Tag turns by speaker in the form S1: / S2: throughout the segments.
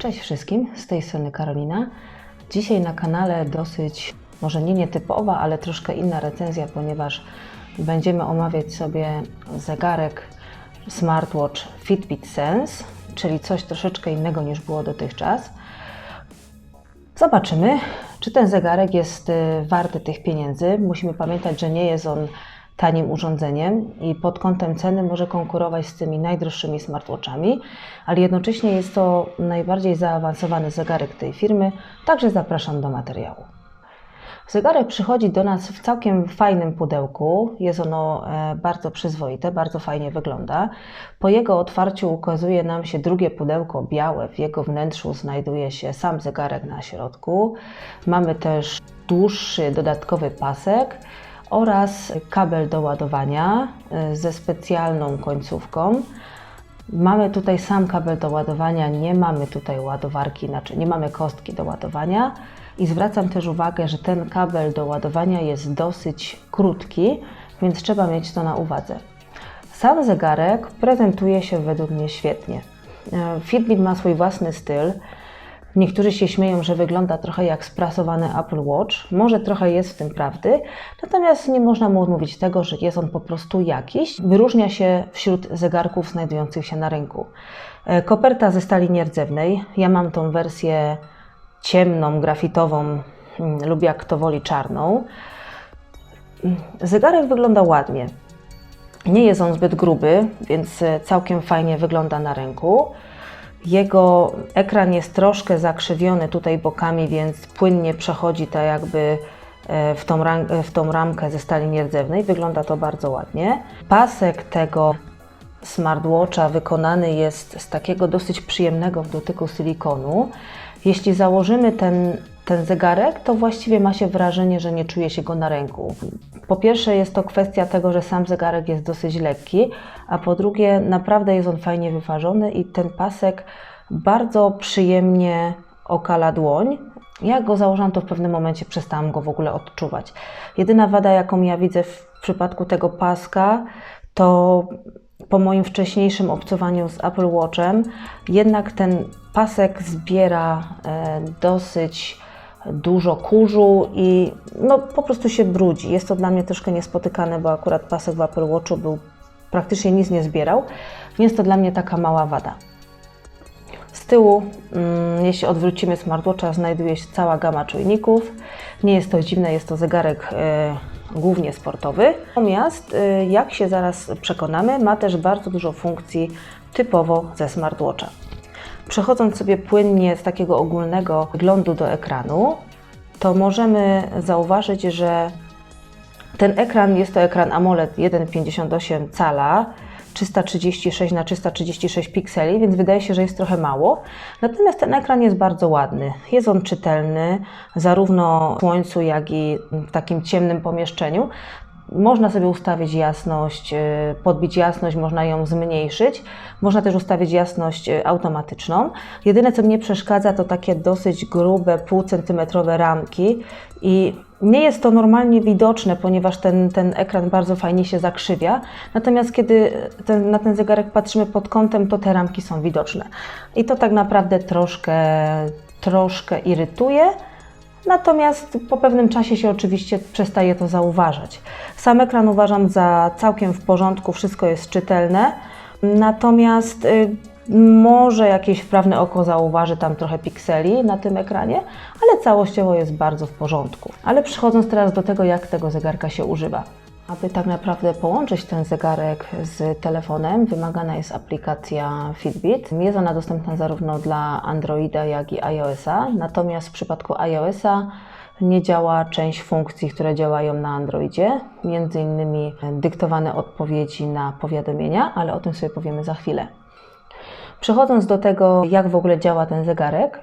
S1: Cześć wszystkim, z tej strony Karolina. Dzisiaj na kanale dosyć, może nie nietypowa, ale troszkę inna recenzja, ponieważ będziemy omawiać sobie zegarek smartwatch Fitbit Sense, czyli coś troszeczkę innego niż było dotychczas. Zobaczymy, czy ten zegarek jest y, warty tych pieniędzy. Musimy pamiętać, że nie jest on tanim urządzeniem i pod kątem ceny może konkurować z tymi najdroższymi smartwatchami, ale jednocześnie jest to najbardziej zaawansowany zegarek tej firmy, także zapraszam do materiału. Zegarek przychodzi do nas w całkiem fajnym pudełku. Jest ono e, bardzo przyzwoite, bardzo fajnie wygląda. Po jego otwarciu ukazuje nam się drugie pudełko białe. W jego wnętrzu znajduje się sam zegarek na środku. Mamy też dłuższy dodatkowy pasek oraz kabel do ładowania e, ze specjalną końcówką. Mamy tutaj sam kabel do ładowania, nie mamy tutaj ładowarki, znaczy nie mamy kostki do ładowania. I zwracam też uwagę, że ten kabel do ładowania jest dosyć krótki, więc trzeba mieć to na uwadze. Sam zegarek prezentuje się według mnie świetnie. E, Fitbit ma swój własny styl. Niektórzy się śmieją, że wygląda trochę jak sprasowany Apple Watch. Może trochę jest w tym prawdy, natomiast nie można mu odmówić tego, że jest on po prostu jakiś. Wyróżnia się wśród zegarków znajdujących się na rynku. E, Koperta ze stali nierdzewnej. Ja mam tą wersję ciemną, grafitową mm, lub jak kto woli czarną. Zegarek wygląda ładnie. Nie jest on zbyt gruby, więc e, całkiem fajnie wygląda na ręku. Jego ekran jest troszkę zakrzywiony tutaj bokami, więc płynnie przechodzi tak jakby e, w tą, ram, w tą ramkę ze stali nierdzewnej. Wygląda to bardzo ładnie. Pasek tego smartwatcha wykonany jest z takiego dosyć przyjemnego w dotyku silikonu. Jeśli założymy ten, ten zegarek, to właściwie ma się wrażenie, że nie czuje się go na ręku. Po pierwsze, jest to kwestia tego, że sam zegarek jest dosyć lekki, a po drugie, naprawdę jest on fajnie wyważony i ten pasek bardzo przyjemnie okala dłoń. Jak go założyłam, to w pewnym momencie przestałam go w ogóle odczuwać. Jedyna wada, jaką ja widzę w przypadku tego paska, to po moim wcześniejszym obcowaniu z Apple Watchem, jednak ten pasek zbiera e, dosyć dużo kurzu i no, po prostu się brudzi. Jest to dla mnie troszkę niespotykane, bo akurat pasek w Apple Watchu był praktycznie nic nie zbierał, więc to dla mnie taka mała wada. Z tyłu, mm, jeśli odwrócimy smartwatcha, znajduje się cała gama czujników. Nie jest to dziwne, jest to zegarek e, głównie sportowy. Natomiast, y, jak się zaraz przekonamy, ma też bardzo dużo funkcji typowo ze smartwatcha. Przechodząc sobie płynnie z takiego ogólnego wyglądu do ekranu, to możemy zauważyć, że ten ekran jest to ekran AMOLED 1,58 cala, 336 na 336 pikseli, więc wydaje się, że jest trochę mało. Natomiast ten ekran jest bardzo ładny. Jest on czytelny zarówno w słońcu, jak i w takim ciemnym pomieszczeniu. Można sobie ustawić jasność, y, podbić jasność, można ją zmniejszyć. Można też ustawić jasność y, automatyczną. Jedyne, co mnie przeszkadza, to takie dosyć grube, półcentymetrowe ramki i nie jest to normalnie widoczne, ponieważ ten, ten ekran bardzo fajnie się zakrzywia. Natomiast kiedy ten, na ten zegarek patrzymy pod kątem, to te ramki są widoczne. I to tak naprawdę troszkę, troszkę irytuje. Natomiast po pewnym czasie się oczywiście przestaje to zauważać. Sam ekran uważam za całkiem w porządku, wszystko jest czytelne. Natomiast y, może jakieś wprawne oko zauważy tam trochę pikseli na tym ekranie, ale całościowo jest bardzo w porządku. Ale przechodząc teraz do tego, jak tego zegarka się używa. Aby tak naprawdę połączyć ten zegarek z telefonem, wymagana jest aplikacja Fitbit. Jest ona dostępna zarówno dla Androida, jak i iOS-a. Natomiast w przypadku iOS-a nie działa część funkcji, które działają na Androidzie, między innymi dyktowane odpowiedzi na powiadomienia, ale o tym sobie powiemy za chwilę. Przechodząc do tego, jak w ogóle działa ten zegarek,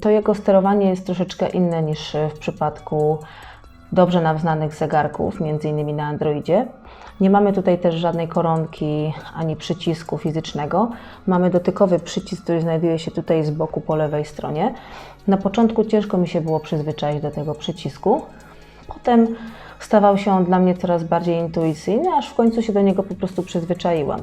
S1: to jego sterowanie jest troszeczkę inne niż w przypadku dobrze nam znanych zegarków, innymi na Androidzie. Nie mamy tutaj też żadnej koronki ani przycisku fizycznego. Mamy dotykowy przycisk, który znajduje się tutaj z boku po lewej stronie. Na początku ciężko mi się było przyzwyczaić do tego przycisku. Potem stawał się on dla mnie coraz bardziej intuicyjny, aż w końcu się do niego po prostu przyzwyczaiłam.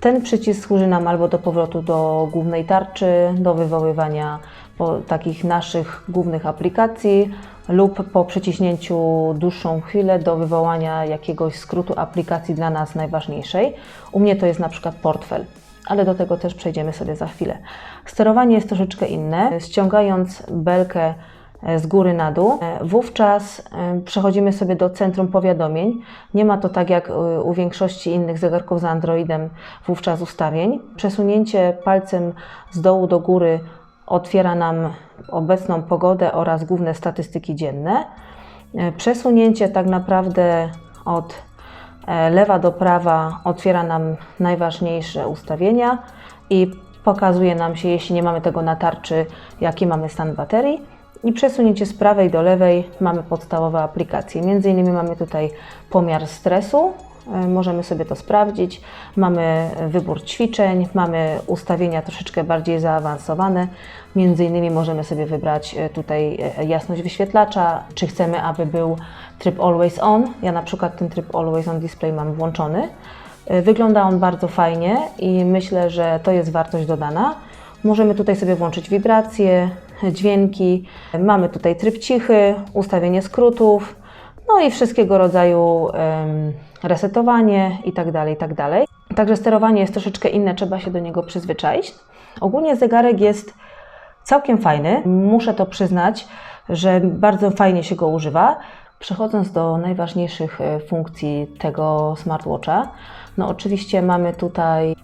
S1: Ten przycisk służy nam albo do powrotu do głównej tarczy, do wywoływania po takich naszych głównych aplikacji, lub po przyciśnięciu dłuższą chwilę do wywołania jakiegoś skrótu aplikacji dla nas najważniejszej. U mnie to jest na przykład portfel, ale do tego też przejdziemy sobie za chwilę. Sterowanie jest troszeczkę inne. Ściągając belkę e, z góry na dół, e, wówczas e, przechodzimy sobie do centrum powiadomień. Nie ma to tak jak u większości innych zegarków z Androidem, wówczas ustawień. Przesunięcie palcem z dołu do góry otwiera nam obecną pogodę oraz główne statystyki dzienne. Przesunięcie tak naprawdę od e, lewa do prawa otwiera nam najważniejsze ustawienia i pokazuje nam się, jeśli nie mamy tego na tarczy, jaki mamy stan baterii. I przesunięcie z prawej do lewej mamy podstawowe aplikacje. Między innymi mamy tutaj pomiar stresu, możemy sobie to sprawdzić. Mamy wybór ćwiczeń, mamy ustawienia troszeczkę bardziej zaawansowane. Między innymi możemy sobie wybrać e, tutaj e, jasność wyświetlacza, czy chcemy, aby był tryb Always On. Ja na przykład ten tryb Always On Display mam włączony. Wygląda on bardzo fajnie i myślę, że to jest wartość dodana. Możemy tutaj sobie włączyć wibracje, dźwięki. Mamy tutaj tryb cichy, ustawienie skrótów, no i wszystkiego rodzaju resetowanie i tak dalej, i tak. Także sterowanie jest troszeczkę inne, trzeba się do niego przyzwyczaić. Ogólnie zegarek jest całkiem fajny, muszę to przyznać, że bardzo fajnie się go używa. Przechodząc do najważniejszych e, funkcji tego smartwatcha, no oczywiście mamy tutaj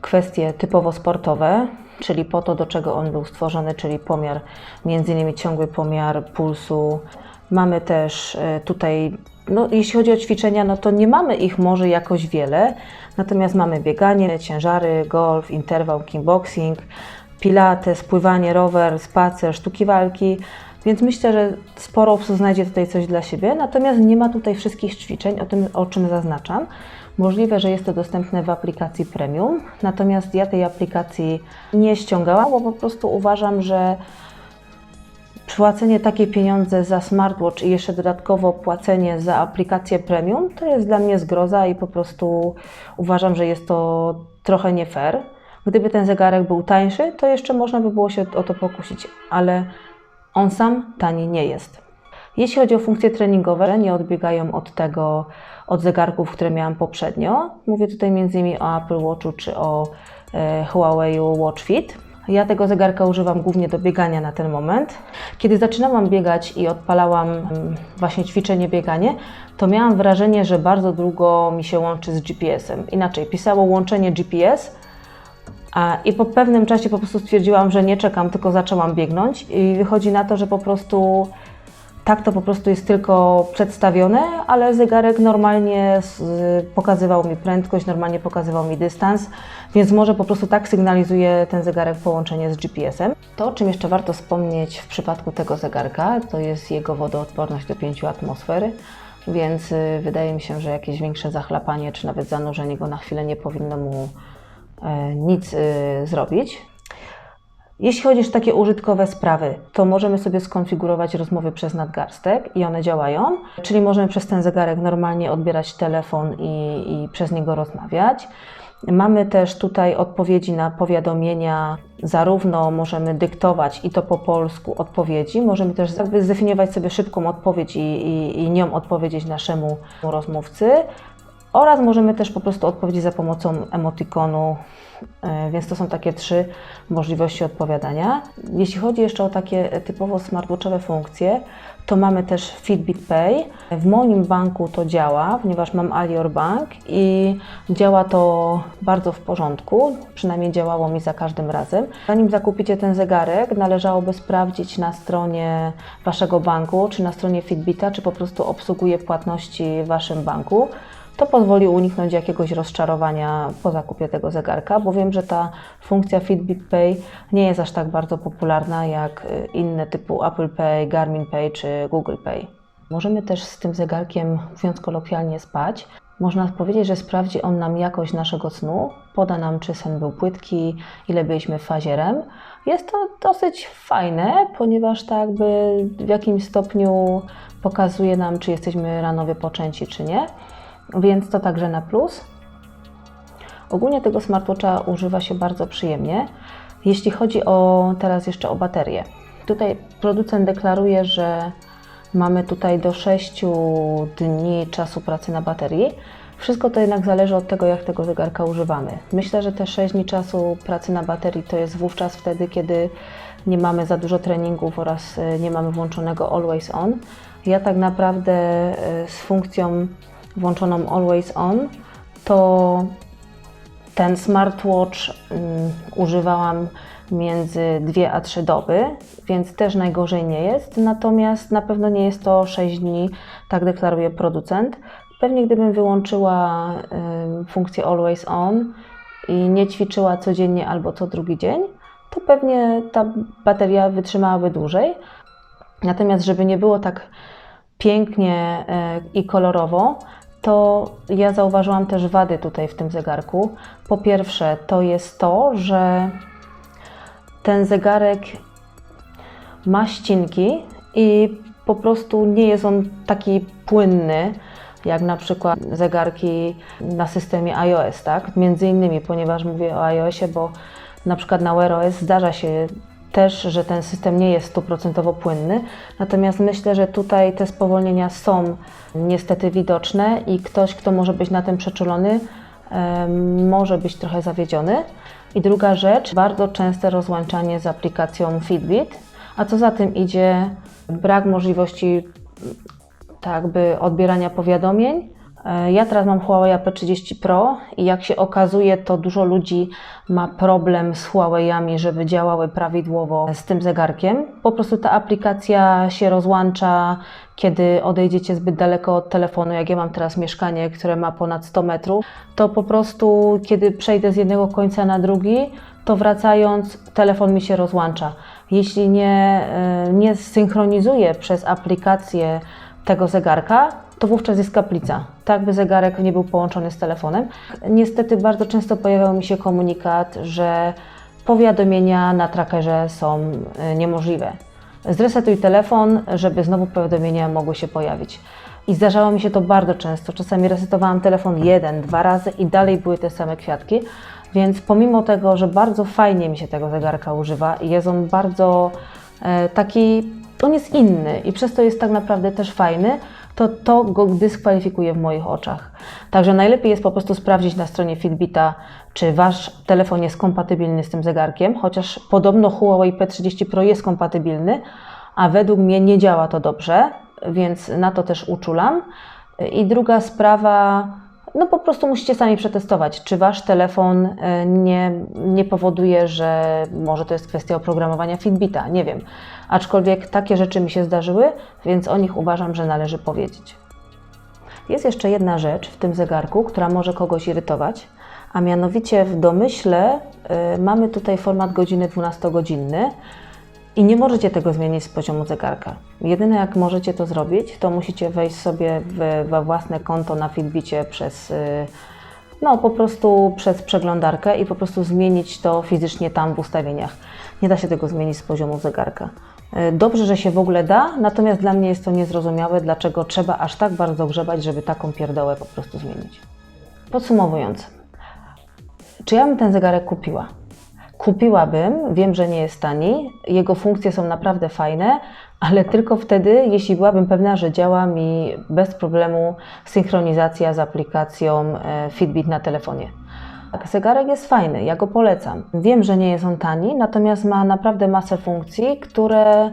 S1: kwestie typowo sportowe, czyli po to, do czego on był stworzony, czyli pomiar, między innymi ciągły pomiar pulsu. Mamy też e, tutaj no, jeśli chodzi o ćwiczenia, no to nie mamy ich może jakoś wiele, natomiast mamy bieganie, ciężary, golf, interwał, kickboxing, pilates, pływanie, rower, spacer, sztuki walki, więc myślę, że sporo osób znajdzie tutaj coś dla siebie, natomiast nie ma tutaj wszystkich ćwiczeń, o tym, o czym zaznaczam. Możliwe, że jest to dostępne w aplikacji premium, natomiast ja tej aplikacji nie ściągałam, bo po prostu uważam, że płacenie takie pieniądze za smartwatch i jeszcze dodatkowo płacenie za aplikację premium, to jest dla mnie zgroza i po prostu uważam, że jest to trochę nie fair. Gdyby ten zegarek był tańszy, to jeszcze można by było się o to pokusić, ale on sam tani nie jest. Jeśli chodzi o funkcje treningowe, nie odbiegają od tego, od zegarków, które miałam poprzednio. Mówię tutaj m.in. o Apple Watchu czy o e, Huawei Watch Fit. Ja tego zegarka używam głównie do biegania na ten moment. Kiedy zaczynałam biegać i odpalałam właśnie ćwiczenie bieganie, to miałam wrażenie, że bardzo długo mi się łączy z GPS-em. Inaczej, pisało łączenie GPS, i po pewnym czasie po prostu stwierdziłam, że nie czekam, tylko zaczęłam biegnąć i wychodzi na to, że po prostu tak to po prostu jest tylko przedstawione, ale zegarek normalnie pokazywał mi prędkość, normalnie pokazywał mi dystans, więc może po prostu tak sygnalizuje ten zegarek połączenie z GPS-em. To, czym jeszcze warto wspomnieć w przypadku tego zegarka, to jest jego wodoodporność do 5 atmosfer, więc y, wydaje mi się, że jakieś większe zachlapanie czy nawet zanurzenie go na chwilę nie powinno mu e, nic y, zrobić. Jeśli chodzi o takie użytkowe sprawy, to możemy sobie skonfigurować rozmowy przez nadgarstek i one działają, czyli możemy przez ten zegarek normalnie odbierać telefon i, i przez niego rozmawiać. Mamy też tutaj odpowiedzi na powiadomienia, zarówno możemy dyktować i to po polsku odpowiedzi, możemy też zdefiniować sobie szybką odpowiedź i, i, i nią odpowiedzieć naszemu rozmówcy, oraz możemy też po prostu odpowiedzieć za pomocą emotikonu, e, więc to są takie trzy możliwości odpowiadania. Jeśli chodzi jeszcze o takie typowo smartwatchowe funkcje, to mamy też Fitbit Pay. W moim banku to działa, ponieważ mam Alior Bank i działa to bardzo w porządku, przynajmniej działało mi za każdym razem. Zanim zakupicie ten zegarek, należałoby sprawdzić na stronie Waszego banku, czy na stronie Fitbita, czy po prostu obsługuje płatności w Waszym banku. To pozwoli uniknąć jakiegoś rozczarowania po zakupie tego zegarka, bo wiem, że ta funkcja Fitbit Pay nie jest aż tak bardzo popularna jak y, inne typu Apple Pay, Garmin Pay czy Google Pay. Możemy też z tym zegarkiem, mówiąc kolokwialnie, spać. Można powiedzieć, że sprawdzi on nam jakość naszego snu, poda nam, czy sen był płytki, ile byliśmy w fazie REM. Jest to dosyć fajne, ponieważ tak jakby w jakimś stopniu pokazuje nam, czy jesteśmy rano wypoczęci, czy nie więc to także na plus. Ogólnie tego smartwatcha używa się bardzo przyjemnie. Jeśli chodzi o teraz jeszcze o baterię. Tutaj producent deklaruje, że mamy tutaj do 6 dni czasu pracy na baterii. Wszystko to jednak zależy od tego, jak tego zegarka używamy. Myślę, że te 6 dni czasu pracy na baterii to jest wówczas wtedy, kiedy nie mamy za dużo treningów oraz e, nie mamy włączonego Always On. Ja tak naprawdę e, z funkcją włączoną Always On to ten smartwatch mm, używałam między 2 a 3 doby, więc też najgorzej nie jest. Natomiast na pewno nie jest to 6 dni, tak deklaruje producent. Pewnie gdybym wyłączyła y, funkcję Always On i nie ćwiczyła codziennie albo co drugi dzień, to pewnie ta bateria wytrzymałaby dłużej. Natomiast, żeby nie było tak pięknie y, i kolorowo, to ja zauważyłam też wady tutaj w tym zegarku. Po pierwsze, to jest to, że ten zegarek ma ścinki i po prostu nie jest on taki płynny, jak na przykład zegarki na systemie iOS, tak? Między innymi, ponieważ mówię o iOSie, bo na przykład na Wear OS zdarza się też, że ten system nie jest stuprocentowo płynny. Natomiast myślę, że tutaj te spowolnienia są niestety widoczne i ktoś, kto może być na tym przeczulony, może być trochę zawiedziony. I druga rzecz, bardzo częste rozłączanie z aplikacją Fitbit, a co za tym idzie, brak możliwości tak by odbierania powiadomień. E, ja teraz mam Huawei P30 Pro i jak się okazuje, to dużo ludzi ma problem z Huawei'ami, żeby działały prawidłowo z tym zegarkiem. Po prostu ta aplikacja się rozłącza, kiedy odejdziecie zbyt daleko od telefonu. Jak ja mam teraz mieszkanie, które ma ponad 100 metrów, to po prostu kiedy przejdę z jednego końca na drugi, to wracając, telefon mi się rozłącza. Jeśli nie, e, nie synchronizuję przez aplikację tego zegarka, to wówczas jest kaplica, tak by zegarek nie był połączony z telefonem. Niestety bardzo często pojawiał mi się komunikat, że powiadomienia na trackerze są e, niemożliwe. Zresetuj telefon, żeby znowu powiadomienia mogły się pojawić. I zdarzało mi się to bardzo często. Czasami resetowałam telefon jeden, dwa razy i dalej były te same kwiatki. Więc pomimo tego, że bardzo fajnie mi się tego zegarka używa i jest on bardzo e, taki, on jest inny i przez to jest tak naprawdę też fajny, to to go dyskwalifikuje w moich oczach. Także najlepiej jest po prostu sprawdzić na stronie Fitbita, czy Wasz telefon jest kompatybilny z tym zegarkiem, chociaż podobno Huawei P30 Pro jest kompatybilny, a według mnie nie działa to dobrze, więc na to też uczulam. I druga sprawa, no po prostu musicie sami przetestować, czy wasz telefon e, nie, nie powoduje, że może to jest kwestia oprogramowania Fitbita, nie wiem. Aczkolwiek takie rzeczy mi się zdarzyły, więc o nich uważam, że należy powiedzieć. Jest jeszcze jedna rzecz w tym zegarku, która może kogoś irytować, a mianowicie w domyśle y, mamy tutaj format godziny 12-godzinny, i nie możecie tego zmienić z poziomu zegarka. Jedyne jak możecie to zrobić, to musicie wejść sobie we własne konto na Fitbicie przez, y, no po prostu przez przeglądarkę i po prostu zmienić to fizycznie tam w ustawieniach. Nie da się tego zmienić z poziomu zegarka. Y, dobrze, że się w ogóle da, natomiast dla mnie jest to niezrozumiałe, dlaczego trzeba aż tak bardzo grzebać, żeby taką pierdołę po prostu zmienić. Podsumowując, czy ja bym ten zegarek kupiła? Kupiłabym, wiem, że nie jest tani, jego funkcje są naprawdę fajne, ale tylko wtedy, jeśli byłabym pewna, że działa mi bez problemu synchronizacja z aplikacją e, Fitbit na telefonie. Zegarek jest fajny, ja go polecam. Wiem, że nie jest on tani, natomiast ma naprawdę masę funkcji, które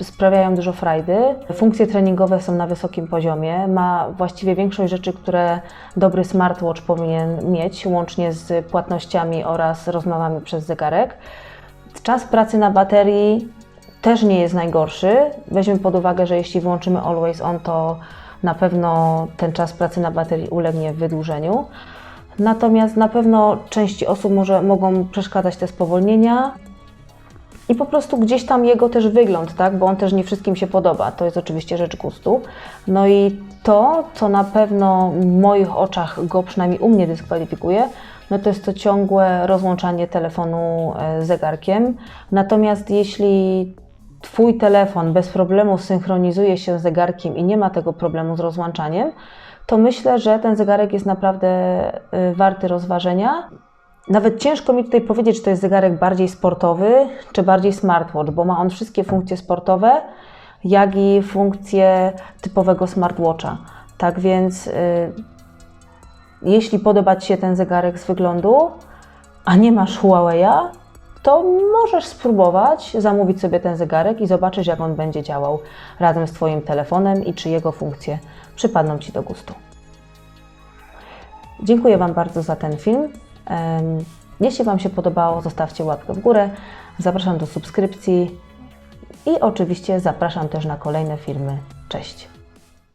S1: Y, sprawiają dużo frajdy. Funkcje treningowe są na wysokim poziomie. Ma właściwie większość rzeczy, które dobry smartwatch powinien mieć, łącznie z płatnościami oraz rozmowami przez zegarek. Czas pracy na baterii też nie jest najgorszy. Weźmy pod uwagę, że jeśli włączymy Always On, to na pewno ten czas pracy na baterii ulegnie wydłużeniu. Natomiast na pewno części osób może, mogą przeszkadzać te spowolnienia i po prostu gdzieś tam jego też wygląd, tak? bo on też nie wszystkim się podoba. To jest oczywiście rzecz gustu. No i to, co na pewno w moich oczach go przynajmniej u mnie dyskwalifikuje, no to jest to ciągłe rozłączanie telefonu e, z zegarkiem. Natomiast jeśli Twój telefon bez problemu synchronizuje się z zegarkiem i nie ma tego problemu z rozłączaniem, to myślę, że ten zegarek jest naprawdę y, warty rozważenia. Nawet ciężko mi tutaj powiedzieć, czy to jest zegarek bardziej sportowy, czy bardziej smartwatch, bo ma on wszystkie funkcje sportowe, jak i funkcje typowego smartwatcha. Tak więc, y, jeśli podoba Ci się ten zegarek z wyglądu, a nie masz Huawei'a, to możesz spróbować zamówić sobie ten zegarek i zobaczysz, jak on będzie działał razem z Twoim telefonem i czy jego funkcje przypadną Ci do gustu. Dziękuję Wam bardzo za ten film. Jeśli Wam się podobało, zostawcie łapkę w górę. Zapraszam do subskrypcji i oczywiście zapraszam też na kolejne filmy. Cześć!